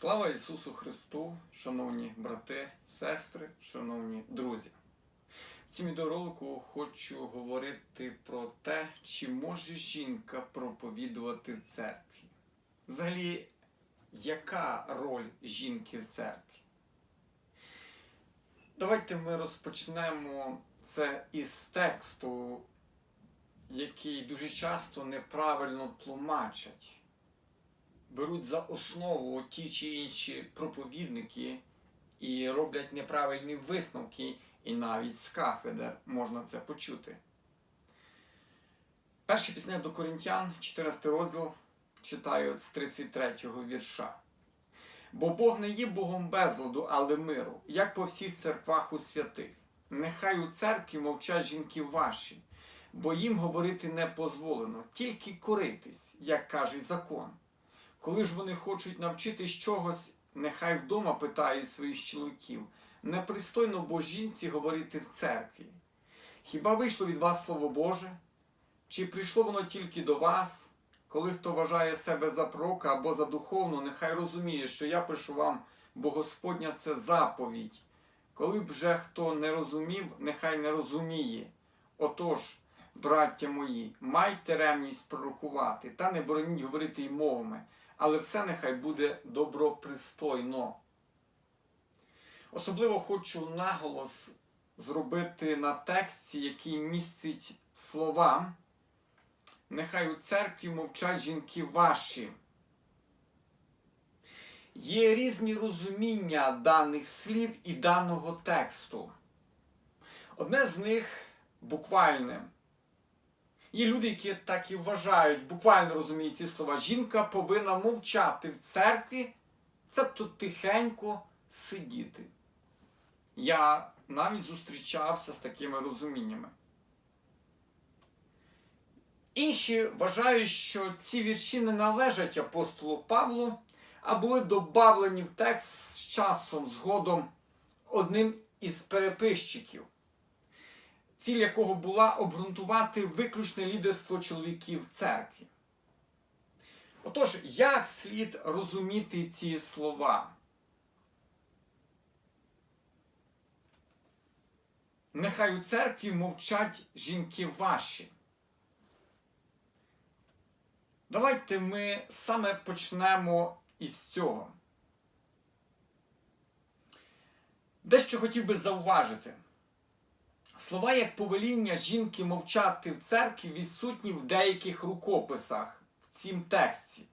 Слава Ісусу Христу, шановні брати, сестри, шановні друзі. В цьому відеоролику хочу говорити про те, чи може жінка проповідувати в церкві. Взагалі, яка роль жінки в церкві? Давайте ми розпочнемо це із тексту, який дуже часто неправильно тлумачать беруть за основу ті чи інші проповідники і роблять неправильні висновки, і навіть з кафедр можна це почути. Перше пісня до Коринтян, 14 розділ, читаю з 33 вірша. Бо Бог не є Богом безладу, але миру, як по всіх церквах у святих. Нехай у церкві мовчать жінки ваші, бо їм говорити не дозволено, тільки коритись, як каже закон. Коли ж вони хочуть навчитись чогось, нехай вдома питають своїх чоловіків. Непристойно бо жінці говорити в церкві. Хіба вийшло від вас Слово Боже? Чи прийшло воно тільки до вас? Коли хто вважає себе за пророка або за духовну, нехай розуміє, що я пишу вам, бо Господня це заповідь. Коли б же хто не розумів, нехай не розуміє. Отож, браття мої, майте ревність пророкувати, та не бороніть говорити й мовами але все нехай буде добропристойно. Особливо хочу наголос зробити на тексті, який містить слова. Нехай у церкві мовчать жінки ваші. Є різні розуміння даних слів і даного тексту. Одне з них буквальне. Є люди, які так і вважають, буквально розуміють ці слова. Жінка повинна мовчати в церкві, цебто тихенько сидіти. Я навіть зустрічався з такими розуміннями. Інші вважають, що ці вірші не належать апостолу Павлу, а були добавлені в текст з часом, згодом одним із переписчиків ціль якого була обґрунтувати виключне лідерство чоловіків в церкві. Отож, як слід розуміти ці слова? Нехай у церкві мовчать жінки ваші. Давайте ми саме почнемо із цього. Дещо хотів би зауважити. Слова як повеління жінки мовчати в церкві відсутні в деяких рукописах в цім тексті.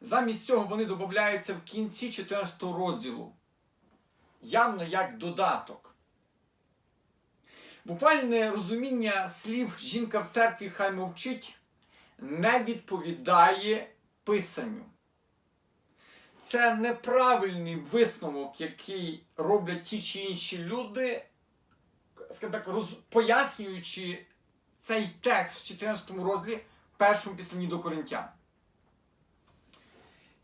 Замість цього вони додаються в кінці 14 розділу, явно як додаток. Буквальне розуміння слів жінка в церкві хай мовчить не відповідає писанню. Це неправильний висновок, який роблять ті чи інші люди скажімо так, роз, пояснюючи цей текст в 14 розділі першому післанні до Коринтян.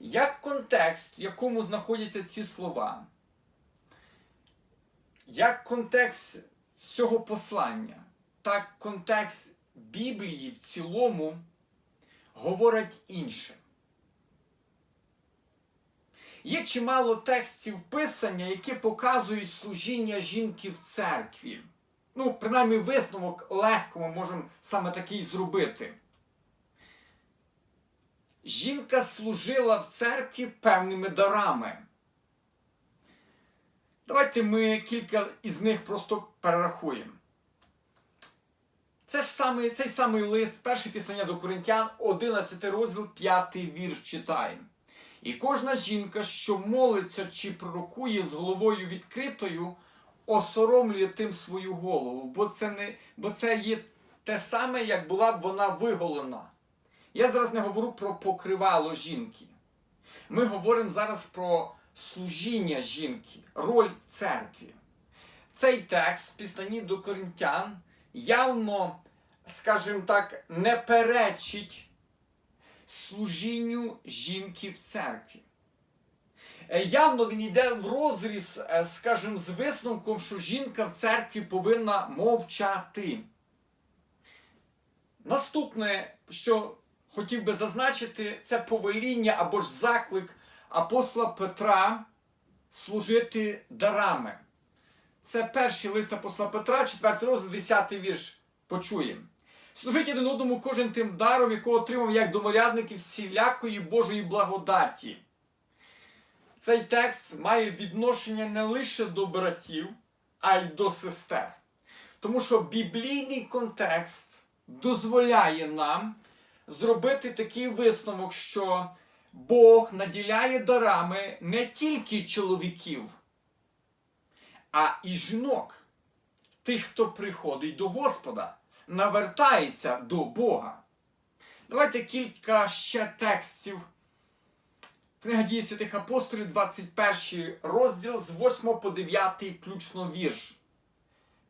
Як контекст, в якому знаходяться ці слова, як контекст цього послання, так контекст Біблії в цілому говорить інше. Є чимало текстів писання, які показують служіння жінки в церкві. Ну, принаймні, висновок легко ми можемо саме такий зробити. Жінка служила в церкві певними дарами. Давайте ми кілька із них просто перерахуємо. Це ж самий, цей самий лист, перше післання до Коринтян, 11 розділ, 5 вірш читаємо. І кожна жінка, що молиться чи пророкує з головою відкритою, осоромлює тим свою голову, бо це не, бо це є те саме, як була б вона виголена. Я зараз не говорю про покривало жінки. Ми говоримо зараз про служіння жінки, роль церкві. Цей текст в післанні до коринтян явно, скажімо так, не перечить служінню жінки в церкві. Е, явно він йде в розріз, е, скажімо, з висновком, що жінка в церкві повинна мовчати. Наступне, що хотів би зазначити, це повеління або ж заклик апостола Петра служити дарами. Це перший лист апостола Петра, 4 розділ, 10 вірш. Почуємо. Служіть один одному кожен тим даром, якого отримав як доморядники всілякої Божої благодаті. Цей текст має відношення не лише до братів, а й до сестер. Тому що біблійний контекст дозволяє нам зробити такий висновок, що Бог наділяє дарами не тільки чоловіків, а і жінок, тих, хто приходить до Господа, навертається до Бога. Давайте кілька ще текстів. Книга дії святих апостолів, 21 розділ з 8 по 9 включно вірш.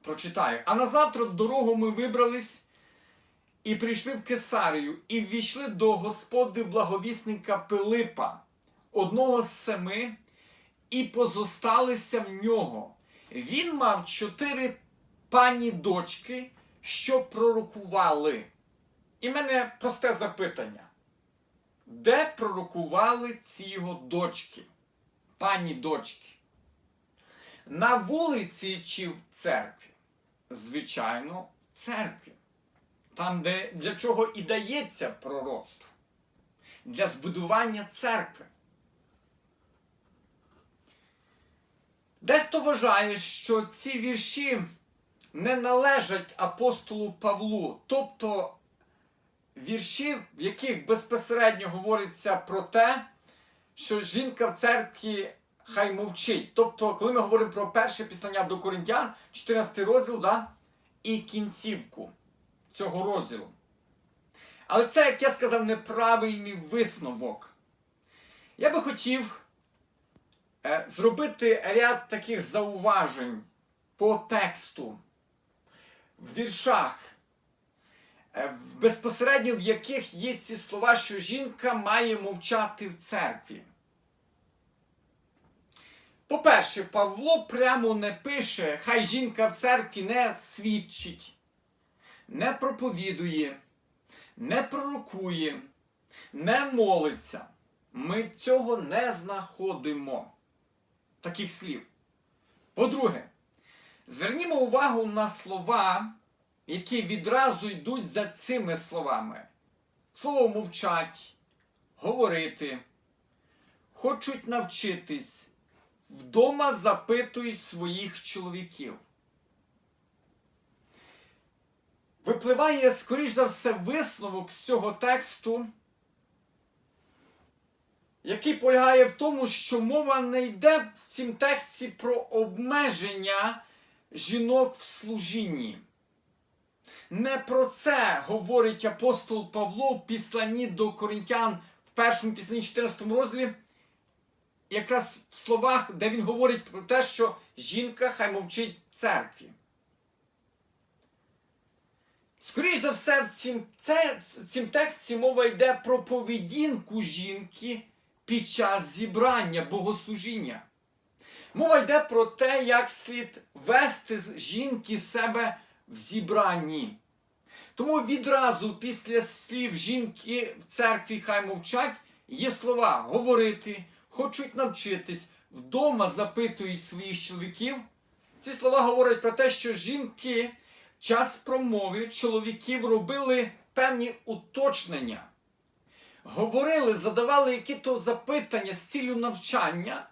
Прочитаю. А на завтра дорогу ми вибрались і прийшли в Кесарію, і ввійшли до господи благовісника Пилипа, одного з семи, і позосталися в нього. Він мав чотири пані дочки, що пророкували. І мене просте запитання. Де пророкували ці його дочки, пані дочки? На вулиці чи в церкві? Звичайно, в церкві. Там, де для чого і дається пророцтво. Для збудування церкви. Дехто вважає, що ці вірші не належать апостолу Павлу, тобто вірші, в яких безпосередньо говориться про те, що жінка в церкві хай мовчить. Тобто, коли ми говоримо про перше післання до Коринтян, 14 розділ, да, і кінцівку цього розділу. Але це, як я сказав, неправильний висновок. Я би хотів е, зробити ряд таких зауважень по тексту в віршах, безпосередньо в яких є ці слова, що жінка має мовчати в церкві. По-перше, Павло прямо не пише, хай жінка в церкві не свідчить, не проповідує, не пророкує, не молиться. Ми цього не знаходимо. Таких слів. По-друге, звернімо увагу на слова, які відразу йдуть за цими словами. Слово мовчать, говорити, хочуть навчитись, вдома запитують своїх чоловіків. Випливає, скоріш за все, висновок з цього тексту, який полягає в тому, що мова не йде в цім тексті про обмеження жінок в служінні. Не про це говорить апостол Павло в післанні до Коринтян в першому післанні 14 розділі, якраз в словах, де він говорить про те, що жінка хай мовчить в церкві. Скоріше за все, в цім, це, в цім тексті мова йде про поведінку жінки під час зібрання, богослужіння. Мова йде про те, як слід вести жінки себе в зібранні. Тому відразу після слів жінки в церкві хай мовчать є слова говорити, хочуть навчитись, вдома запитують своїх чоловіків. Ці слова говорять про те, що жінки в час промови чоловіків робили певні уточнення. Говорили, задавали які-то запитання з ціллю навчання,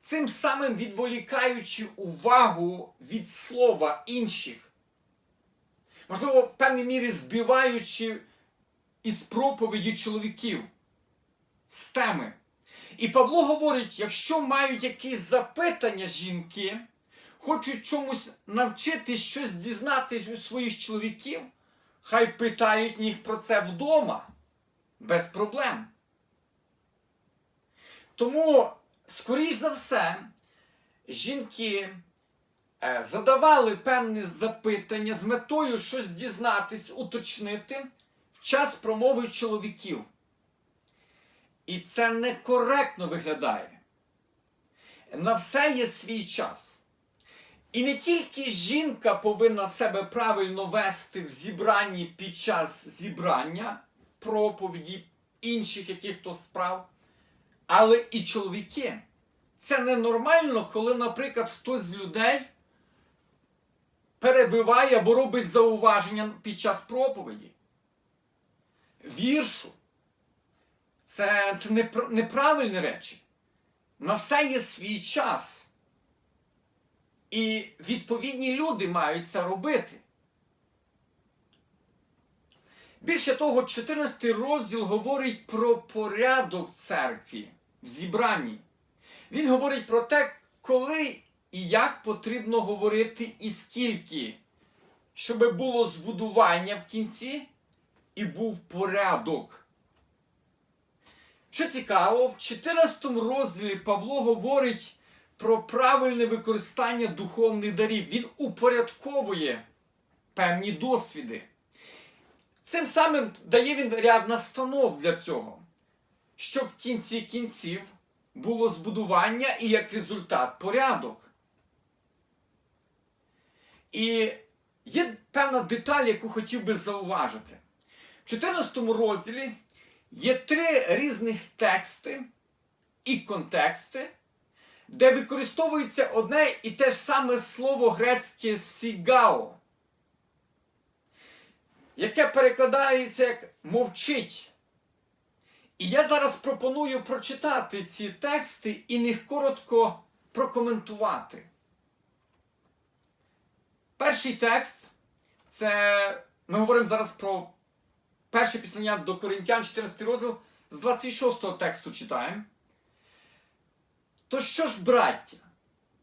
цим самим відволікаючи увагу від слова інших. Можливо, в певній мірі збиваючи із проповіді чоловіків з теми. І Павло говорить: якщо мають якісь запитання жінки, хочуть чомусь навчити щось дізнатись у своїх чоловіків, хай питають їх про це вдома. Без проблем. Тому, скоріш за все, жінки задавали певні запитання з метою щось дізнатись, уточнити в час промови чоловіків. І це некоректно виглядає. На все є свій час. І не тільки жінка повинна себе правильно вести в зібранні під час зібрання, проповіді інших яких-то справ, але і чоловіки. Це ненормально, коли, наприклад, хтось з людей перебиває або робить зауваження під час проповіді. Віршу. Це, це непр- неправильні речі. На все є свій час. І відповідні люди мають це робити. Більше того, 14 розділ говорить про порядок церкві в зібранні. Він говорить про те, коли і як потрібно говорити і скільки, щоб було збудування в кінці і був порядок. Що цікаво, в 14 розділі Павло говорить про правильне використання духовних дарів. Він упорядковує певні досвіди. Цим самим дає він ряд настанов для цього, щоб в кінці кінців було збудування і як результат порядок. І є певна деталь, яку хотів би зауважити. В 14 розділі є три різних тексти і контексти, де використовується одне і те ж саме слово грецьке сігао, яке перекладається як мовчить. І я зараз пропоную прочитати ці тексти і їх коротко прокоментувати. Перший текст це ми говоримо зараз про перше післання до Коринтян, 14 розділ, з 26 тексту читаємо. То що ж, браття,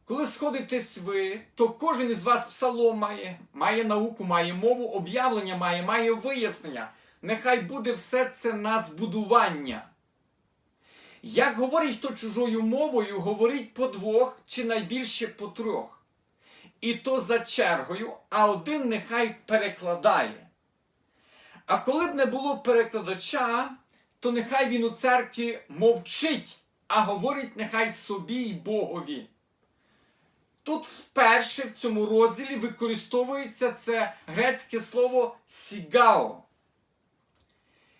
коли сходитесь ви, то кожен із вас псалом має, має науку, має мову, об'явлення має, має вияснення. Нехай буде все це на збудування. Як говорить хто чужою мовою, говорить по двох чи найбільше по трьох. І то за чергою, а один нехай перекладає. А коли б не було перекладача, то нехай він у церкві мовчить, а говорить нехай собі й Богові. Тут вперше в цьому розділі використовується це грецьке слово сігао.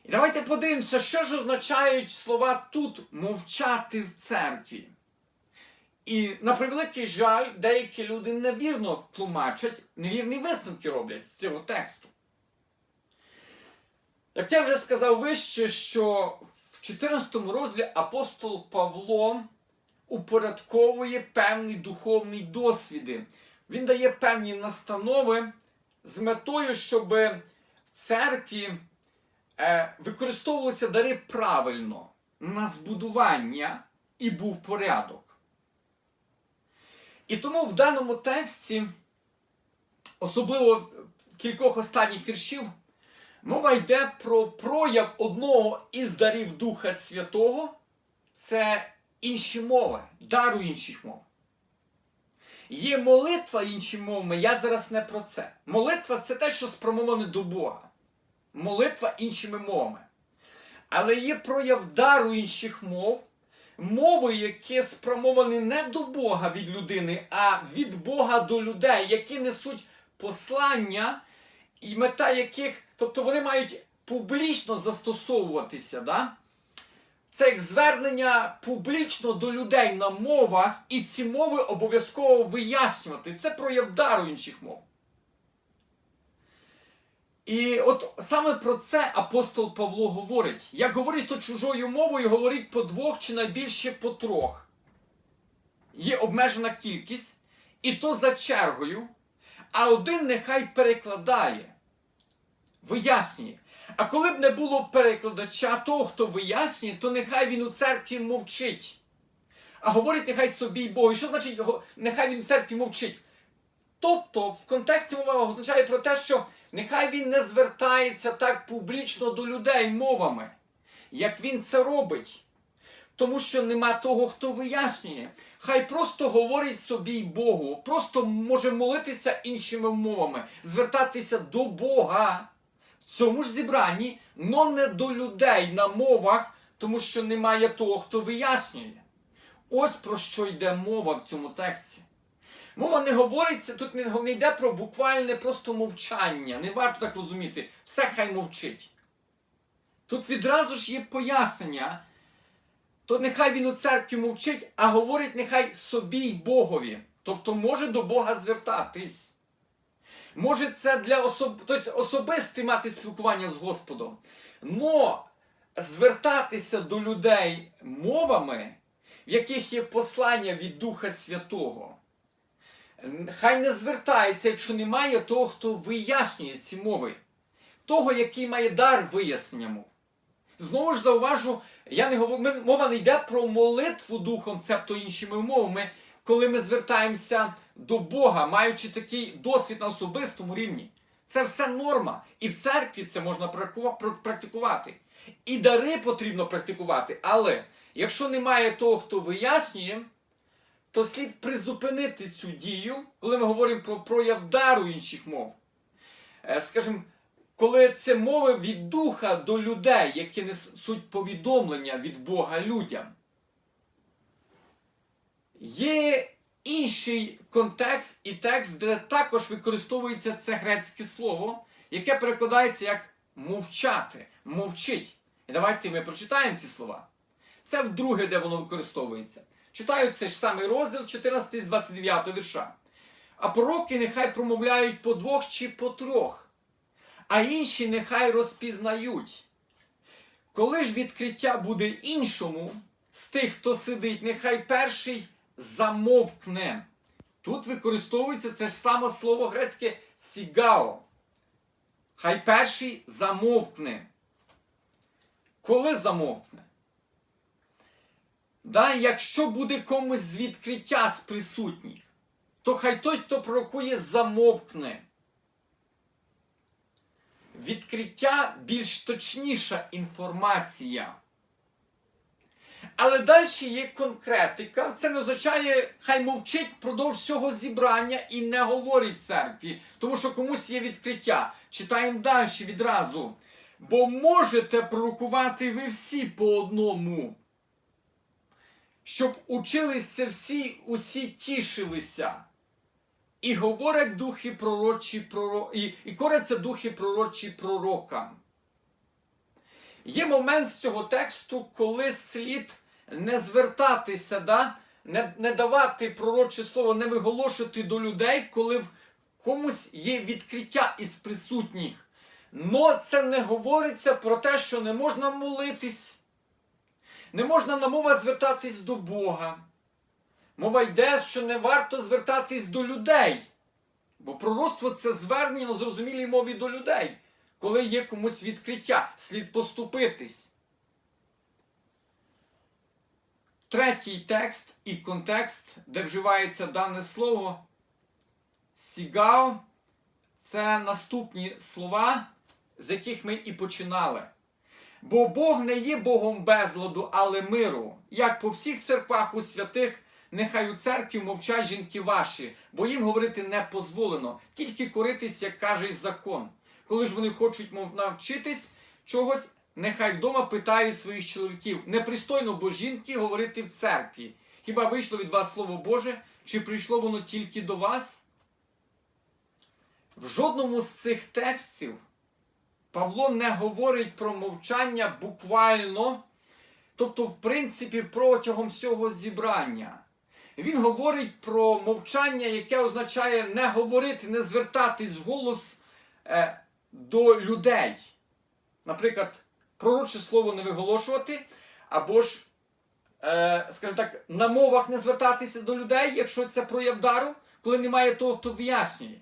І давайте подивимося, що ж означають слова тут мовчати в церкві. І на превеликий жаль, деякі люди невірно тлумачать, невірні висновки роблять з цього тексту. Як я вже сказав вище, що в 14 розділі апостол Павло упорядковує певні духовні досвіди. Він дає певні настанови з метою, щоб в церкві е, використовувалися дари правильно на збудування і був порядок. І тому в даному тексті, особливо в кількох останніх віршів, мова йде про прояв одного із дарів Духа Святого це інші мови, дару інших мов. Є молитва іншими мовами, я зараз не про це. Молитва це те, що спрямоване до Бога. Молитва іншими мовами. Але є прояв дару інших мов, мови, які спрямовані не до Бога від людини, а від Бога до людей, які несуть послання, і мета яких, тобто вони мають публічно застосовуватися. Да? Це як звернення публічно до людей на мовах, і ці мови обов'язково вияснювати. Це прояв дару інших мов. І от саме про це апостол Павло говорить. Як говорить то чужою мовою, говорить по двох чи найбільше по трьох. Є обмежена кількість, і то за чергою, а один нехай перекладає, вияснює. А коли б не було перекладача, того, хто вияснює, то нехай він у церкві мовчить. А говорить нехай собі й Богу. І що значить нехай він у церкві мовчить? Тобто, в контексті мова означає про те, що нехай він не звертається так публічно до людей мовами, як він це робить. Тому що нема того, хто вияснює. Хай просто говорить собі й Богу, просто може молитися іншими мовами, звертатися до Бога в цьому ж зібранні, но не до людей на мовах, тому що немає того, хто вияснює. Ось про що йде мова в цьому тексті. Мова не говориться, тут не йде про буквальне просто мовчання. Не варто так розуміти. Все хай мовчить. Тут відразу ж є пояснення, то нехай він у церкві мовчить, а говорить нехай собі й Богові. Тобто може до Бога звертатись. Може, це для особ... тобто особисте мати спілкування з Господом. Но звертатися до людей мовами, в яких є послання від Духа Святого. Хай не звертається, якщо немає того, хто вияснює ці мови, того, який має дар вияснення мов. Знову ж зауважу, я не говорю, мова не йде про молитву духом, цебто іншими мовами, коли ми звертаємося до Бога, маючи такий досвід на особистому рівні. Це все норма. І в церкві це можна практикувати. І дари потрібно практикувати. Але якщо немає того, хто вияснює, то слід призупинити цю дію, коли ми говоримо про прояв дару інших мов. Е, Скажімо, коли це мови від духа до людей, які несуть повідомлення від Бога людям. Є інший контекст і текст, де також використовується це грецьке слово, яке перекладається як мовчати, мовчить. І давайте ми прочитаємо ці слова. Це вдруге, де воно використовується. Читаю цей ж самий розділ 14 з 29 вірша. А пророки нехай промовляють по двох чи по трьох, а інші нехай розпізнають. Коли ж відкриття буде іншому, з тих, хто сидить, нехай перший замовкне. Тут використовується це ж саме слово грецьке сігао. Хай перший замовкне. Коли замовкне? Да, якщо буде комусь з відкриття з присутніх, то хай той, хто пророкує, замовкне. Відкриття більш точніша інформація. Але далі є конкретика. Це не означає, хай мовчить впродовж всього зібрання і не говорить церкві, тому що комусь є відкриття. Читаємо далі відразу. Бо можете пророкувати ви всі по одному, щоб училися всі, усі тішилися. І говорять духи пророчі проро... і, і коряться духи пророчі пророкам. Є момент з цього тексту, коли слід не звертатися, да? не, не давати пророче слово, не виголошувати до людей, коли в комусь є відкриття із присутніх. Но це не говориться про те, що не можна молитись, не можна на мова звертатись до Бога. Мова йде, що не варто звертатись до людей. Бо пророцтво це звернення на зрозумілій мові до людей, коли є комусь відкриття, слід поступитись. Третій текст і контекст, де вживається дане слово сігао, це наступні слова, з яких ми і починали. Бо Бог не є Богом безладу, але миру, як по всіх церквах у святих, нехай у церкві мовчать жінки ваші, бо їм говорити не дозволено, тільки коритись, як каже закон. Коли ж вони хочуть мов навчитись чогось, нехай вдома питають своїх чоловіків. Непристойно бо жінки говорити в церкві. Хіба вийшло від вас Слово Боже, чи прийшло воно тільки до вас? В жодному з цих текстів Павло не говорить про мовчання буквально, тобто, в принципі, протягом всього зібрання. Він говорить про мовчання, яке означає не говорити, не звертатись в голос е, до людей. Наприклад, пророче слово не виголошувати, або ж, е, скажімо так, на мовах не звертатися до людей, якщо це прояв дару, коли немає того, хто вияснює.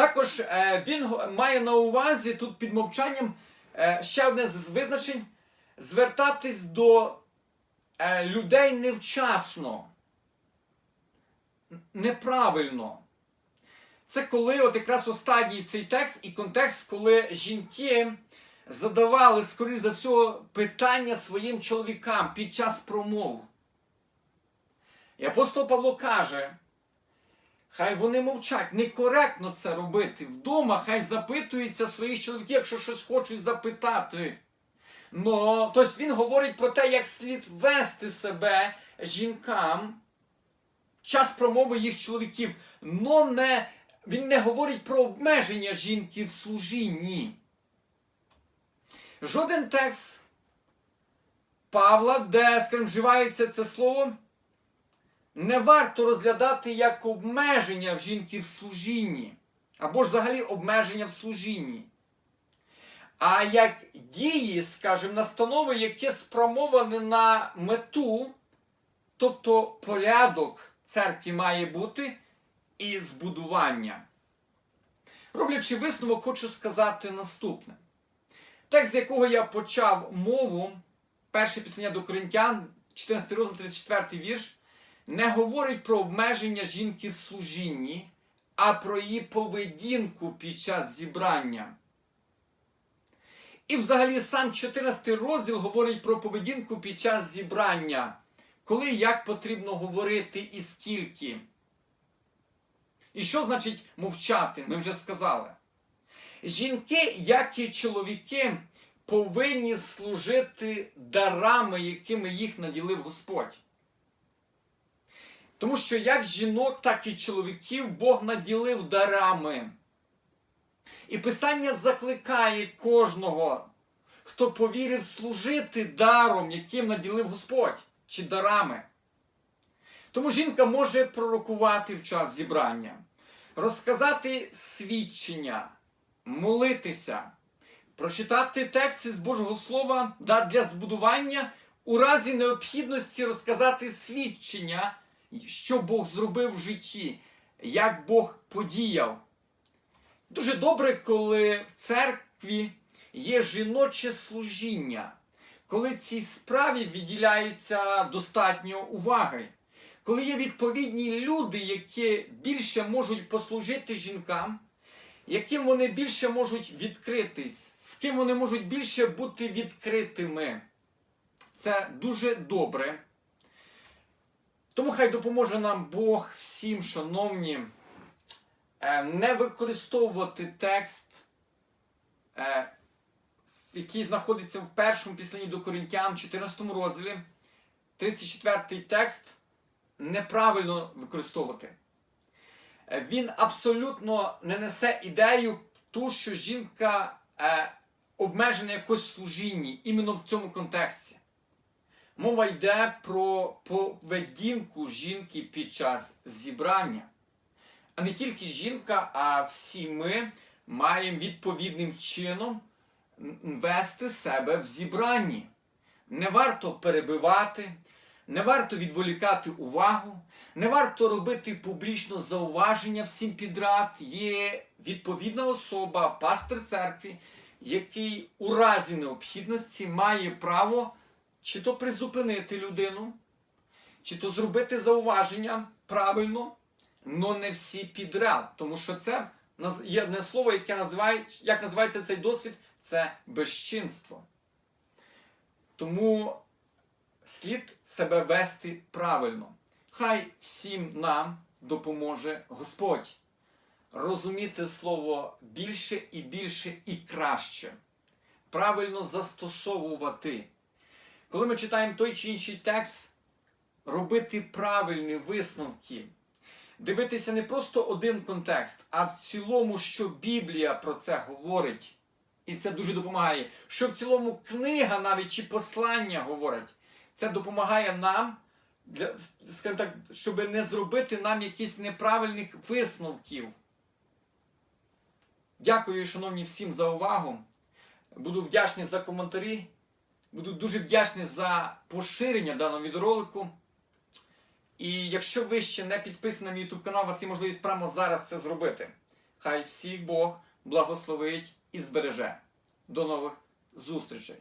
Також е, він має на увазі тут під мовчанням е, ще одне з визначень звертатись до е, людей невчасно, неправильно. Це коли от якраз останній цей текст і контекст, коли жінки задавали, скоріш за всього, питання своїм чоловікам під час промов. І апостол Павло каже, Хай вони мовчать. Некоректно це робити. Вдома хай запитуються своїх чоловіків, якщо щось хочуть запитати. Но, тобто він говорить про те, як слід вести себе жінкам в час промови їх чоловіків. Но не, він не говорить про обмеження жінки в служінні. Жоден текст Павла, де, скажімо, вживається це слово, не варто розглядати як обмеження в жінки в служінні, або ж взагалі обмеження в служінні, а як дії, скажімо, настанови, які спрямовані на мету, тобто порядок церкви має бути і збудування. Роблячи висновок, хочу сказати наступне. Текст, з якого я почав мову, перше післання до Коринтян, 14 розділ, 34 вірш, не говорить про обмеження жінки в служінні, а про її поведінку під час зібрання. І взагалі сам 14 розділ говорить про поведінку під час зібрання, коли як потрібно говорити і скільки. І що значить мовчати? Ми вже сказали. Жінки, як і чоловіки, повинні служити дарами, якими їх наділив Господь. Тому що як жінок, так і чоловіків Бог наділив дарами. І Писання закликає кожного, хто повірив служити даром, яким наділив Господь, чи дарами. Тому жінка може пророкувати в час зібрання, розказати свідчення, молитися, прочитати тексти з Божого Слова для збудування, у разі необхідності розказати свідчення, що Бог зробив в житті, як Бог подіяв. Дуже добре, коли в церкві є жіноче служіння, коли цій справі відділяється достатньо уваги. Коли є відповідні люди, які більше можуть послужити жінкам, яким вони більше можуть відкритись, з ким вони можуть більше бути відкритими. Це дуже добре. Тому хай допоможе нам Бог всім, шановні, е, не використовувати текст, е, який знаходиться в першому післанні до Коринтян, 14 розділі, 34 текст неправильно використовувати. Е, Він абсолютно не несе ідею ту, що жінка обмежена якось служінні, іменно в цьому контексті. Мова йде про поведінку жінки під час зібрання. А не тільки жінка, а всі ми маємо відповідним чином вести себе в зібранні. Не варто перебивати, не варто відволікати увагу, не варто робити публічно зауваження всім підряд. Є відповідна особа, пастор церкви, який у разі необхідності має право чи то призупинити людину, чи то зробити зауваження правильно, але не всі підряд. Тому що це є одне слово, яке називає, як називається цей досвід, це безчинство. Тому слід себе вести правильно. Хай всім нам допоможе Господь розуміти слово більше і більше і краще, правильно застосовувати. Коли ми читаємо той чи інший текст, робити правильні висновки, дивитися не просто один контекст, а в цілому, що Біблія про це говорить. І це дуже допомагає. Що в цілому книга навіть чи послання говорить. Це допомагає нам, для, скажімо так, щоб не зробити нам якісь неправильних висновків. Дякую, шановні всім, за увагу. Буду вдячний за коментарі. Буду дуже вдячний за поширення даного відеоролику. І якщо ви ще не підписані на мій YouTube канал, у вас є можливість прямо зараз це зробити. Хай всіх Бог благословить і збереже. До нових зустрічей!